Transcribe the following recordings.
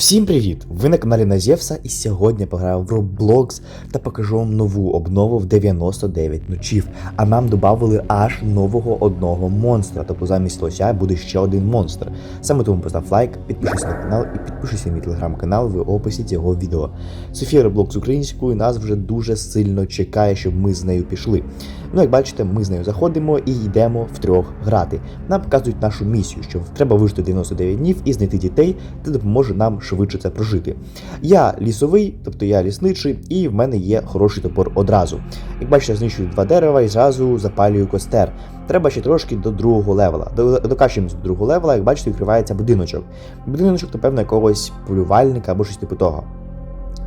Всім привіт! Ви на каналі Назєвса і сьогодні пограю в Roblox та покажу вам нову обнову в 99 ночів. А нам додали аж нового одного монстра. Тобто замість лося буде ще один монстр. Саме тому постав лайк, підпишись на канал і підпишись на мій телеграм-канал в описі цього відео. Софія Roblox українською нас вже дуже сильно чекає, щоб ми з нею пішли. Ну, як бачите, ми з нею заходимо і йдемо втрьох грати. Нам показують нашу місію, що треба вижити 99 днів і знайти дітей, та допоможе нам швидше це прожити. Я лісовий, тобто я лісничий, і в мене є хороший топор одразу. Як бачите, знищую два дерева і зразу запалюю костер. Треба ще трошки до другого левела. До- Докачуємося до другого левела, як бачите, відкривається будиночок. Будиночок, напевно, якогось полювальника або щось типу того.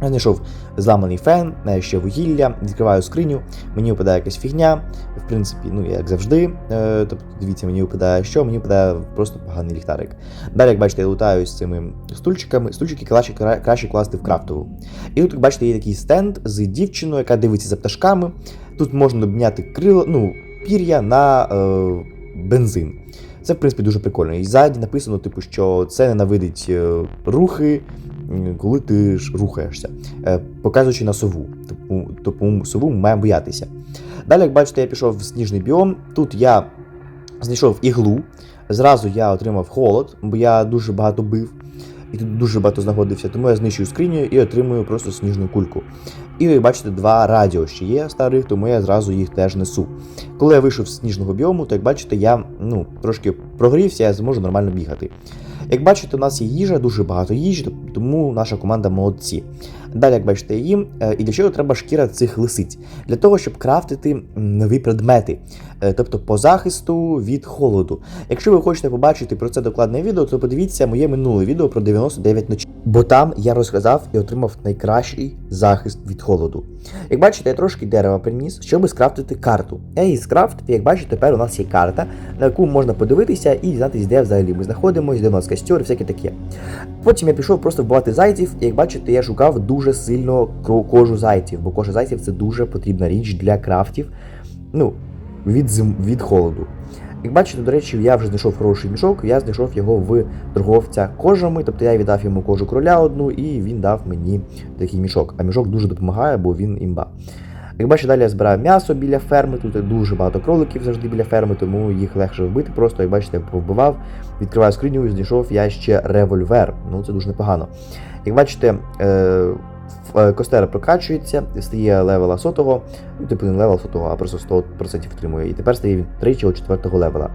Я знайшов зламаний фен, ще вугілля, відкриваю скриню, мені випадає якась фігня. В принципі, ну як завжди. Е, тобто, дивіться, мені випадає що, мені випадає просто поганий ліхтарик. Далі, як бачите, я лутаю з цими стульчиками. Стульчики краще, краще класти в крафтову. І тут, як бачите, є такий стенд з дівчиною, яка дивиться за пташками. Тут можна обміняти крила, ну, пір'я на е, бензин. Це, в принципі, дуже прикольно. І ззаді написано, типу, що це ненавидить е, рухи, коли ти ж рухаєшся, е, показуючи на сову. Тобто, тобто сову ми маємо боятися. Далі, як бачите, я пішов в сніжний біом. Тут я знайшов іглу. Зразу я отримав холод, бо я дуже багато бив. І тут дуже багато знаходився, тому я знищую скриню і отримую просто сніжну кульку. І ви бачите, два радіо ще є старих, тому я зразу їх теж несу. Коли я вийшов з сніжного біому, то як бачите, я ну, трошки прогрівся, я зможу нормально бігати. Як бачите, у нас є їжа, дуже багато їжі, тому наша команда молодці. Далі, як бачите, їм, е, і для чого треба шкіра цих лисиць? Для того, щоб крафтити нові предмети, е, тобто по захисту від холоду. Якщо ви хочете побачити про це докладне відео, то подивіться моє минуле відео про 99 ночей. Бо там я розказав і отримав найкращий захист від холоду. Як бачите, я трошки дерева приніс, щоб скрафтити карту. Я її як бачите, тепер у нас є карта, на яку можна подивитися і дізнатися, де взагалі ми знаходимося, де у нас костер і всяке таке. Потім я пішов просто вбивати зайців, і як бачите, я шукав дуже сильно кожу зайців, бо кожа зайців це дуже потрібна річ для крафтів. Ну, від, зим... від холоду. Як бачите, до речі, я вже знайшов хороший мішок, я знайшов його в торговця кожами, тобто я віддав йому кожу кроля одну, і він дав мені такий мішок. А мішок дуже допомагає, бо він імба. Як бачите, далі я збираю м'ясо біля ферми, тут дуже багато кроликів завжди біля ферми, тому їх легше вбити. Просто, як бачите, я повбивав, відкриваю скриню і знайшов я ще револьвер. Ну це дуже непогано. Як бачите, е, костер прокачується, стає левела сотого, ну, типу не левел сотого, а просто 100% втримує. І тепер стає він 3 чи 4 левела.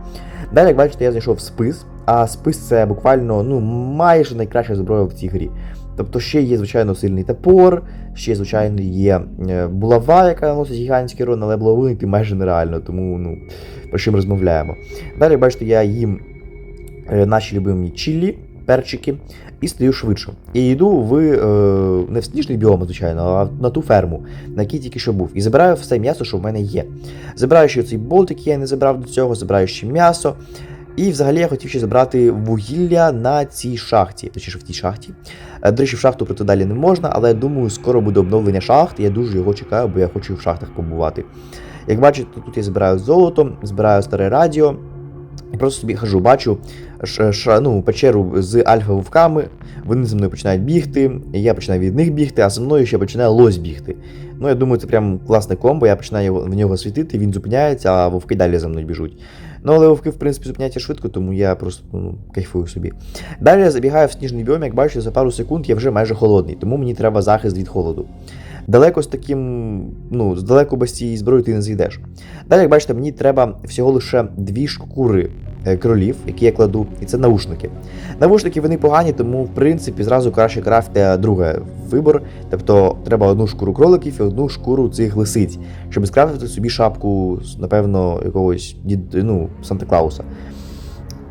Далі, як бачите, я знайшов спис, а спис це буквально ну, майже найкраща зброя в цій грі. Тобто ще є, звичайно, сильний топор, ще, звичайно, є е, булава, яка наносить гігантський урон, але булавинити майже нереально, тому ну, про що ми розмовляємо. Далі, бачите, я їм е, наші любимі чілі, перчики, і стаю швидше. І йду в е, не в сніжний біом, звичайно, а на ту ферму, на якій тільки що був. І забираю все м'ясо, що в мене є. Забираю ще цей болт, який я не забрав до цього, забираю ще м'ясо. І взагалі я хотів ще забрати вугілля на цій шахті, точніше в тій шахті. Е, До речі, в шахту пройти далі не можна, але я думаю, скоро буде обновлення шахт. Я дуже його чекаю, бо я хочу в шахтах побувати. Як бачите, тут я збираю золото, збираю старе радіо. І просто собі хожу, бачу ну, печеру з альфа-вовками. Вони за мною починають бігти, я починаю від них бігти, а за мною ще починає лось бігти. Ну, я думаю, це прям класне комбо, я починаю в нього світити, він зупиняється, а вовки далі за мною біжуть. Ну, але вовки, в принципі, зупиняються швидко, тому я просто ну, кайфую собі. Далі я забігаю в сніжний біом, як бачите, за пару секунд я вже майже холодний, тому мені треба захист від холоду. Далеко з таким, ну, далеко без цієї зброї ти не зайдеш. Далі, як бачите, мені треба всього лише дві шкури е, кролів, які я кладу, і це наушники. Наушники вони погані, тому в принципі зразу краще крафти другий вибор. Тобто треба одну шкуру кроликів і одну шкуру цих лисиць, щоб скрафтити собі шапку, напевно, якогось ну, Санта Клауса.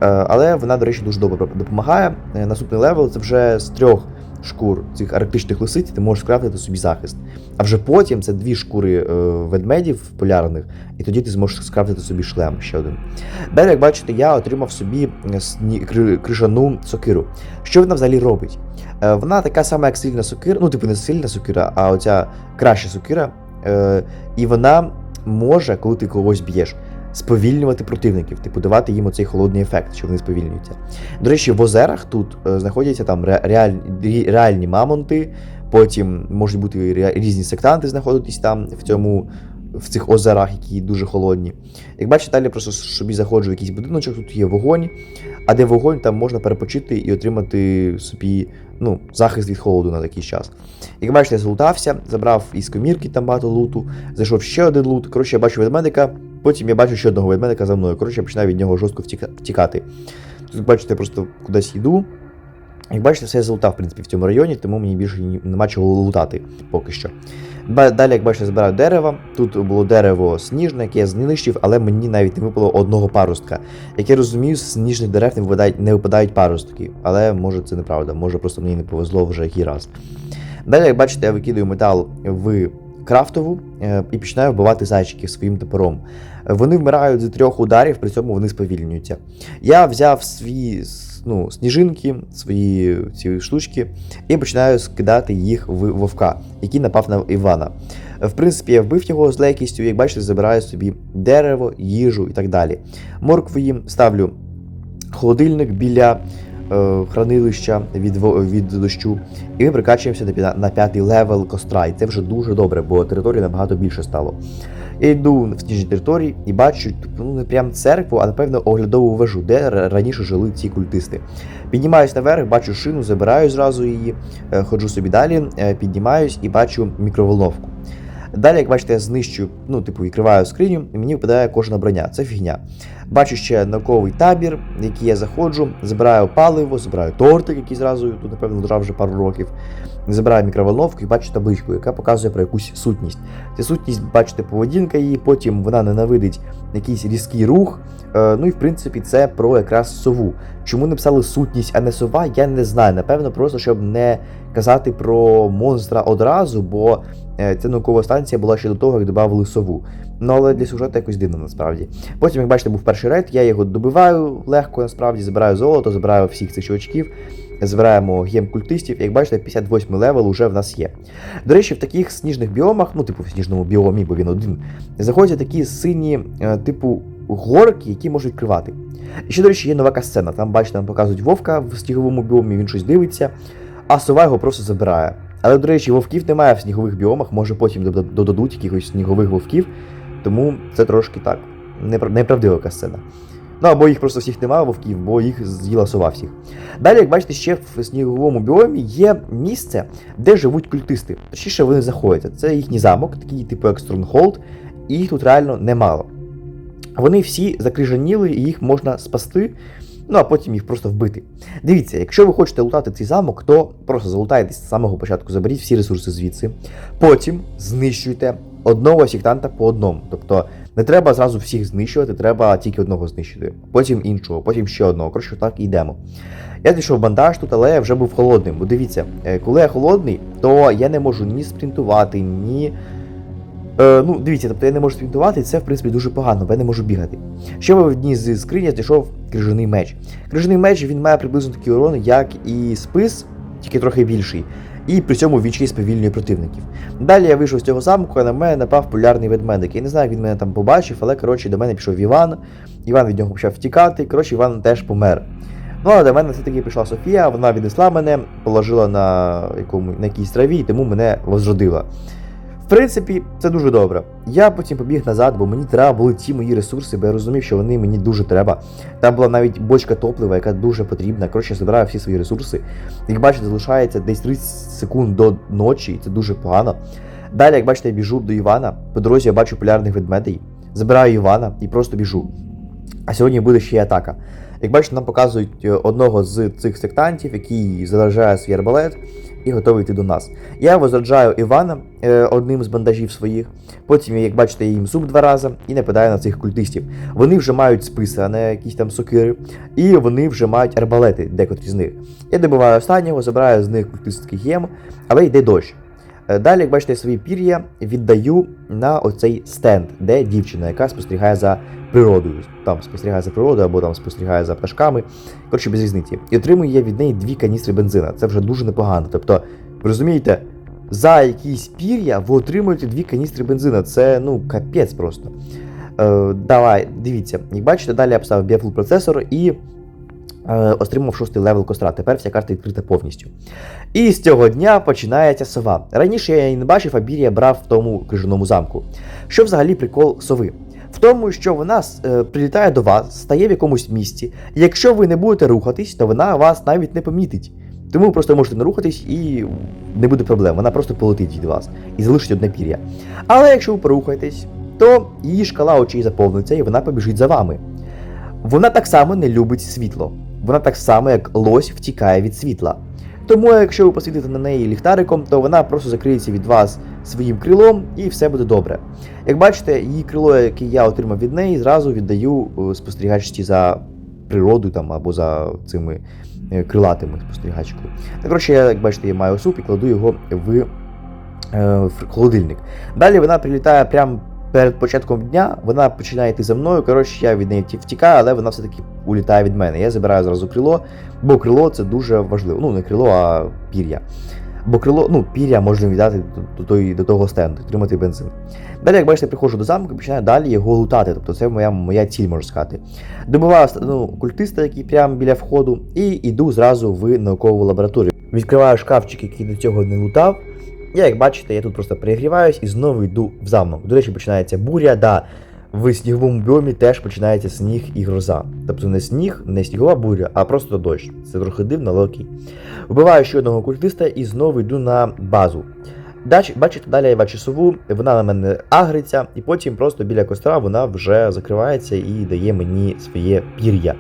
Е, Але вона, до речі, дуже добре допомагає. Е, Наступний левел це вже з трьох шкур цих арктичних лисиць, ти можеш скрафтити собі захист. А вже потім це дві шкури е, ведмедів полярних, і тоді ти зможеш скрафтити собі шлем ще один. Далі, як бачите, я отримав собі е, крижану сокиру. Що вона взагалі робить? Е, Вона така сама, як сильна сокира, ну, типу, не сильна сокира, а оця краща сокира. І вона може, коли ти когось б'єш, сповільнювати противників, типу давати їм оцей холодний ефект, що вони сповільнюються. До речі, в озерах тут е, знаходяться там ре- реальні, реальні мамонти, потім можуть бути різні сектанти знаходитись там в цьому. В цих озерах, які дуже холодні. Як бачите, далі просто собі заходжу в якийсь будиночок, тут є вогонь, а де вогонь, там можна перепочити і отримати собі ну, захист від холоду на такий час. Як бачите, я злутався, забрав із комірки там багато луту, зайшов ще один лут. Коротше, я бачу ведмедика, потім я бачу ще одного ведмедика за мною. Коротше, я починаю від нього жорстко втікати. Тут, бачите, я просто кудись йду. Як бачите, все я залутав, в принципі, в цьому районі, тому мені більше нема чого лутати поки що. Далі, як бачите, збираю дерево. Тут було дерево сніжне, яке я знищив, але мені навіть не випало одного паростка. Як я розумію, з сніжних дерев не випадають, не випадають паростки, але може це неправда, може просто мені не повезло вже який раз. Далі, як бачите, я викидаю метал в крафтову е, і починаю вбивати зайчиків своїм топором. Вони вмирають з трьох ударів, при цьому вони сповільнюються. Я взяв свої ну, сніжинки, свої ці штучки, і починаю скидати їх в вовка, який напав на Івана. В принципі, я вбив його з легкістю, як бачите, забираю собі дерево, їжу і так далі. Моркву їм ставлю холодильник біля хранилища від, від дощу, і ми прикачуємося на, п'ятий левел костра. І це вже дуже добре, бо території набагато більше стало. Я йду в сніжні території і бачу ну, не прям церкву, а напевно оглядову вежу, де раніше жили ці культисти. Піднімаюсь наверх, бачу шину, забираю зразу її, е, ходжу собі далі, е, піднімаюсь і бачу мікроволновку. Далі, як бачите, я знищую, ну, типу, відкриваю скриню, і мені випадає кожна броня. Це фігня. Бачу ще науковий табір, в який я заходжу, забираю паливо, забираю тортик, який зразу тут, напевно, лежав вже пару років. Забираю мікроволновку і бачу табличку, яка показує про якусь сутність. Ця сутність, бачите, поведінка її, потім вона ненавидить якийсь різкий рух. Е, ну і в принципі це про якраз сову. Чому написали сутність, а не сова, я не знаю. Напевно, просто щоб не казати про монстра одразу, бо е, ця наукова станція була ще до того, як додавали сову. Ну але для сюжету якось дивно насправді. Потім, як бачите, був перший рейд, я його добиваю легко, насправді, забираю золото, забираю всіх цих чувачків, збираємо гем культистів. Як бачите, 58 левел уже в нас є. До речі, в таких сніжних біомах, ну, типу в сніжному біомі, бо він один, заходять такі сині, е, типу, горки, які можуть відкривати. І ще, до речі, є нова касцена. Там, бачите, нам показують вовка в сніговому біомі, він щось дивиться, а сова його просто забирає. Але, до речі, вовків немає в снігових біомах, може потім додадуть якихось снігових вовків, тому це трошки так. непра- Неправдива касцена. Ну або їх просто всіх немає вовків, бо їх з'їла сова всіх. Далі, як бачите, ще в сніговому біомі є місце, де живуть культисти. Точніше, вони заходять. Це їхній замок, такий типу як Стронгхолд, і їх тут реально немало. Вони всі закрижаніли, і їх можна спасти, ну а потім їх просто вбити. Дивіться, якщо ви хочете лутати цей замок, то просто залутайтесь з самого початку, заберіть всі ресурси звідси. Потім знищуйте одного сектанта по одному. Тобто не треба зразу всіх знищувати, треба тільки одного знищити, потім іншого, потім ще одного. Коротше, так і йдемо. Я знайшов бандаж тут, але я вже був холодним. Бо дивіться, е, коли я холодний, то я не можу ні спринтувати, ні. Е, ну, дивіться, тобто я не можу спринтувати, і це в принципі дуже погано, бо я не можу бігати. Ще в одній з скринь я знайшов крижаний меч. Крижаний меч він має приблизно такий урон, як і спис, тільки трохи більший. І при цьому вічки сповільнює противників. Далі я вийшов з цього замку, а на мене напав полярний ведмедик. Я не знаю, як він мене там побачив, але коротше до мене пішов Іван. Іван від нього почав втікати, коротше, Іван теж помер. Ну, а до мене все-таки прийшла Софія, вона віднесла мене, положила на, якому, на якійсь траві, і тому мене возродила. В принципі, це дуже добре. Я потім побіг назад, бо мені треба були ті мої ресурси, бо я розумів, що вони мені дуже треба. Там була навіть бочка топлива, яка дуже потрібна. Коротше, я збираю всі свої ресурси. Як бачите, залишається десь 30 секунд до ночі, і це дуже погано. Далі, як бачите, я біжу до Івана. По дорозі я бачу полярних ведмедей. Забираю Івана і просто біжу. А сьогодні буде ще й атака. Як бачите, нам показують е, одного з цих сектантів, який заряджає свій арбалет і готовий йти до нас. Я возраджаю Івана е, одним з бандажів своїх. Потім, як бачите, я їм зуб два рази і нападаю на цих культистів. Вони вже мають списи, а не якісь там сокири, і вони вже мають арбалети, декотрі з них. Я добиваю останнього, забираю з них культистський гем, але йде дощ. Е, Далі, як бачите, свої пір'я віддаю на оцей стенд, де дівчина, яка спостерігає за природою. Там спостерігає за природою або там спостерігає за пташками. Коротше, без різниці. І отримую я від неї дві каністри бензина. Це вже дуже непогано. Тобто, розумієте, за якісь пір'я ви отримуєте дві каністри бензина. Це ну капець просто. Е, давай, дивіться, як бачите, далі я поставив Beeful процесор і отримав шостий левел костра. Тепер вся карта відкрита повністю. І з цього дня починається сова. Раніше я її не бачив, а бір'я брав в тому крижаному замку. Що взагалі прикол сови? В тому, що вона е, прилітає до вас, стає в якомусь місці, якщо ви не будете рухатись, то вона вас навіть не помітить. Тому ви просто можете не рухатись і не буде проблем. Вона просто полетить від вас і залишить одне пір'я. Але якщо ви порухаєтесь, то її шкала очей заповниться і вона побіжить за вами. Вона так само не любить світло. Вона так само, як лось втікає від світла. Тому, якщо ви посвітите на неї ліхтариком, то вона просто закриється від вас своїм крилом і все буде добре. Як бачите, її крило, яке я отримав від неї, зразу віддаю е, спостерігачці за природою там або за цими е, крилатими спостерігачкою. Так, коротше, я, як бачите, я маю суп і кладу його в, е, холодильник. Далі вона прилітає прямо перед початком дня, вона починає йти за мною. Коротше, я від неї втікаю, але вона все-таки улітає від мене. Я забираю зразу крило, бо крило це дуже важливо. Ну, не крило, а пір'я. Бо крило, ну, пір'я можна віддати до, до, до того стенду, отримати бензин. Далі, як бачите, приходжу до замку і починаю далі його лутати. Тобто це моя, моя ціль, можна сказати. Добиваю ну, культиста, який прямо біля входу, і йду зразу в наукову лабораторію. Відкриваю шкафчик, який до цього не лутав. Я, як бачите, я тут просто перегріваюсь і знову йду в замок. До речі, починається буря, да. В сніговому біомі теж починається сніг і гроза. Тобто не сніг, не снігова буря, а просто дощ. Це трохи дивно, але окей. Вбиваю ще одного культиста і знову йду на базу. Бачите, далі я бачу сову, вона на мене агриться, і потім просто біля костра вона вже закривається і дає мені своє пір'я,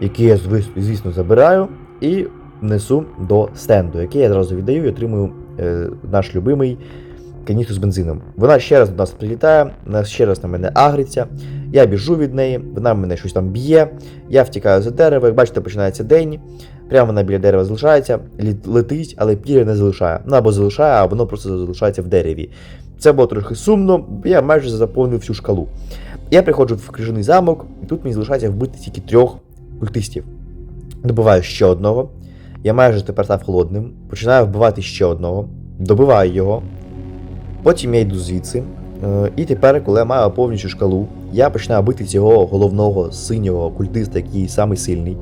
яке я, звісно, забираю і несу до стенду, який я зразу віддаю і отримую е, наш любимий каністру з бензином. Вона ще раз до нас прилітає, вона ще раз на мене агриться. Я біжу від неї, вона мене щось там б'є. Я втікаю за дерево. Як бачите, починається день. Прямо вона біля дерева залишається, летить, але пір'я не залишає. Ну або залишає, а воно просто залишається в дереві. Це було трохи сумно, бо я майже заповнив всю шкалу. Я приходжу в крижаний замок, і тут мені залишається вбити тільки трьох культистів. Добиваю ще одного. Я майже тепер став холодним. Починаю вбивати ще одного, добиваю його. Потім я йду звідси. Е, І тепер, коли я маю повністю шкалу, я починаю бити цього головного синього культиста, який самий сильний.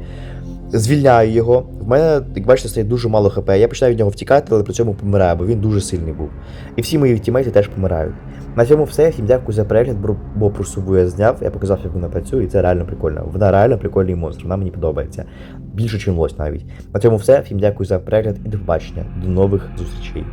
Звільняю його. В мене, як бачите, стає дуже мало хп. Я починаю від нього втікати, але при цьому помираю, бо він дуже сильний був. І всі мої тімейти теж помирають. На цьому все. Всім дякую за перегляд, бо- про сову я зняв. Я показав, як вона працює, і це реально прикольно. Вона реально прикольний монстр, вона мені подобається. Більше, ніж лось навіть. На цьому все. Всім дякую за перегляд і до побачення. До нових зустрічей.